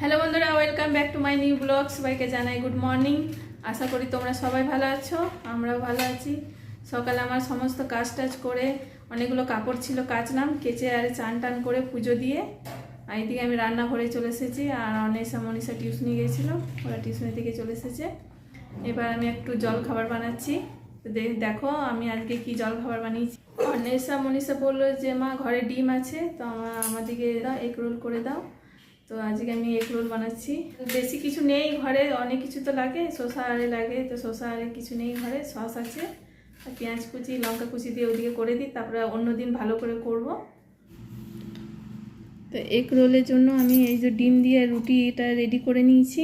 Hello বন্ধুরা welcome back to my new blog সবাইকে জানাই গুড মর্নিং আশা করি তোমরা সবাই ভালো আছো, আমরাও ভালো আছি। সকালে আমার সমস্ত কাজ টাজ করে অনেকগুলো কাপড় ছিল কাচলাম, কেচে আর চান টান করে পুজো দিয়ে। আর এদিকে আমি রান্নাঘরে চলে এসেছি, আর অনেসা মনীষা টিউশনি গিয়েছিল ওরা টিউশনি থেকে চলে এসেছে। এবার আমি একটু জল খাবার বানাচ্ছি। দেখো আমি আজকে কি জল খাবার বানিয়েছি। অনেসা মনীষা বলল যে, মা, ঘরে ডিম আছে, তো আমাদেরকে দাও এগ রোল করে দাও। তো আজকে আমি এগ রোল বানাচ্ছি। বেশি কিছু নেই ঘরে, অনেক কিছু তো লাগে, শসা আরে লাগে, তো শসা আরে কিছু নেই ঘরে, সস আছে, আর পেঁয়াজ কুচি, লঙ্কা কুচি দিয়ে ওদিকে করে দিই, তারপরে অন্য দিন ভালো করে করব। তো এগ রোলের জন্য আমি এই যে ডিম দিয়ে রুটি এটা রেডি করে নিয়েছি,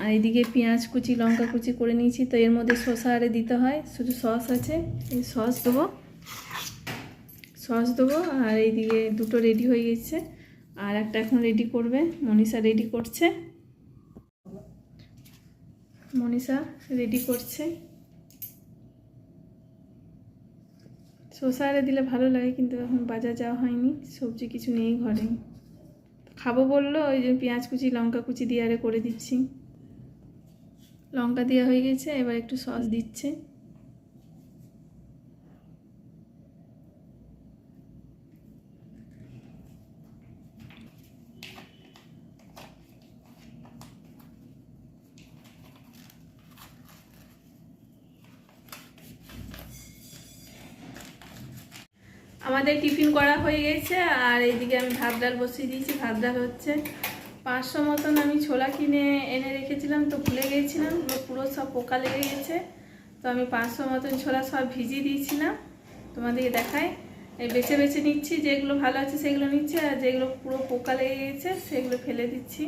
আর এদিকে পেঁয়াজ কুচি, লঙ্কা কুচি করে নিয়েছি, তো এর মধ্যে শসা আরে দিতে হয়, শুধু সস আছে, এই সস দেবো সস দেবো, আর এইদিকে দুটো রেডি হয়ে গেছে। আর একটা এখন রেডি করবে, মনীষা রেডি করছে। মনীষা রেডি করছে। শসা আরে দিলে ভালো লাগে, কিন্তু এখন বাজার যাওয়া হয়নি, সবজি কিছু নেই ঘরে। খাব বলল, ওই যে পেঁয়াজ কুচি, লঙ্কা কুচি দিয়ে আরে করে দিচ্ছি। লঙ্কা দেওয়া হয়ে গেছে, এবার একটু সস দিচ্ছে। আমাদের টিফিন করা হয়ে গেছে, আর এইদিকে আমি ভাত ডাল বসিয়ে দিয়েছি। ভাত ডাল হচ্ছে পাঁচশো মতন আমি ছোলা কিনে এনে রেখেছিলাম, তো ভুলে গিয়েছিলাম পুরো সব পোকা লেগে গেছে। তো আমি পাঁচশো মতন ছোলা সব ভিজিয়ে দিয়েছিলাম। তোমাদেরকে দেখায় এই বেছে বেছে নিচ্ছি, যেগুলো ভালো আছে সেগুলো নিচ্ছি, আর যেগুলো পুরো পোকা লেগে গেছে সেগুলো ফেলে দিচ্ছি।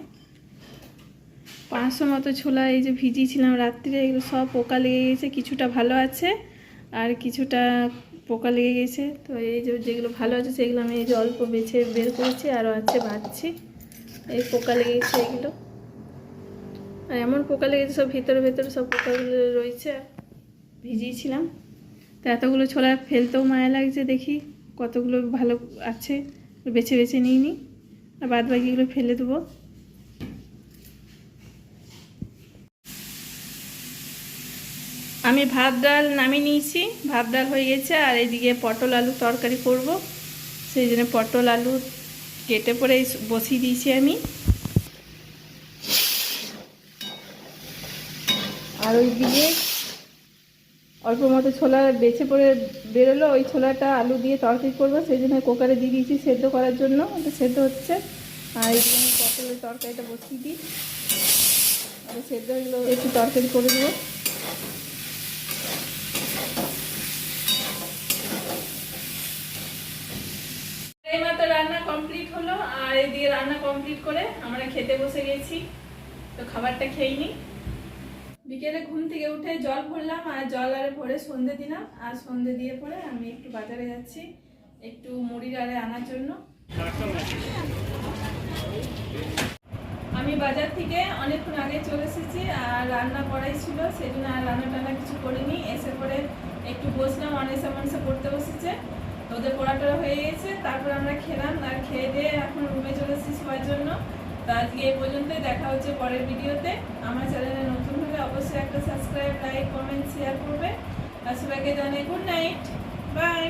পাঁচশো মতো ছোলা এই যে ভিজিয়েছিলাম রাত্রিরে এগুলো সব পোকা লেগে গেছে, কিছুটা ভালো আছে, আর কিছুটা পোকা লেগে গেছে। তো এই যে যেগুলো ভালো আছে সেগুলো আমি এই যে অল্প বেছে বের করেছি আরও আছে বাঁচছি এই পোকা লেগে গেছে এগুলো। আর এমন পোকা লেগেছে সব ভেতরে ভেতরে সব পোকাগুলো রয়েছে, ভিজিয়েছিলাম। তো এতগুলো ছোলা ফেলতেও মায়া লাগছে দেখি কতগুলো ভালো আছে, বেছে বেছে নিইনি। আর বাদ বাকিগুলো ফেলে দেবো। আমি ভাত ডাল নামিয়ে নিয়েছি, ভাত ডাল হয়ে গেছে, আর এদিকে পটল আলু তরকারি করব। সেই জন্য পটল আলু কেটে পরে বসিয়ে দিয়েছি আমি। আর ওই দিকে অল্প মতো ছোলা বেছে পরে বেরোলো, ওই ছোলাটা আলু দিয়ে তরকারি করব, সেই জন্য কুকারে দিয়ে দিয়েছি সেদ্ধ করার জন্য ওটা সেদ্ধ হচ্ছে। আর এই আমি পটলের তরকারিটা বসিয়ে দিই। আর সেদ্ধ হয়ে একটু তরকারি করে দেবো রান্না কমপ্লিট হলো, আর এদিকে রান্না কমপ্লিট করে আমরা খেতে বসে গেছি। তো খাবারটা খেয়ে নিই। বিকেলে ঘুম থেকে উঠে জল ভরলাম, আর জল আরে ভরে সন্ধে দিলাম। আর সন্ধে দিয়ে পরে আমি একটু বাজারে যাচ্ছি, একটু মুড়ির আরে আনার জন্য। আমি বাজার থেকে অনেকক্ষণ আগে চলে এসেছি, আর রান্না করাই ছিল জন্য আর রান্না টান্না কিছু করিনি। এসে পরে একটু বসলাম অনেসা মনসা পড়তে বসেছে। ওদের পড়াটা হয়ে গেছে, তারপর আমরা খেলাম, আর খেয়ে দিয়ে এখন রুমে চলে এসেছি সবার জন্য। তো আজকে এই পর্যন্তই, দেখা হচ্ছে পরের ভিডিওতে। আমার চ্যানেলে নতুন হলে অবশ্যই একটা সাবস্ক্রাইব, লাইক, কমেন্ট শেয়ার করবে। আর সবাইকে জানাই গুড নাইট বাই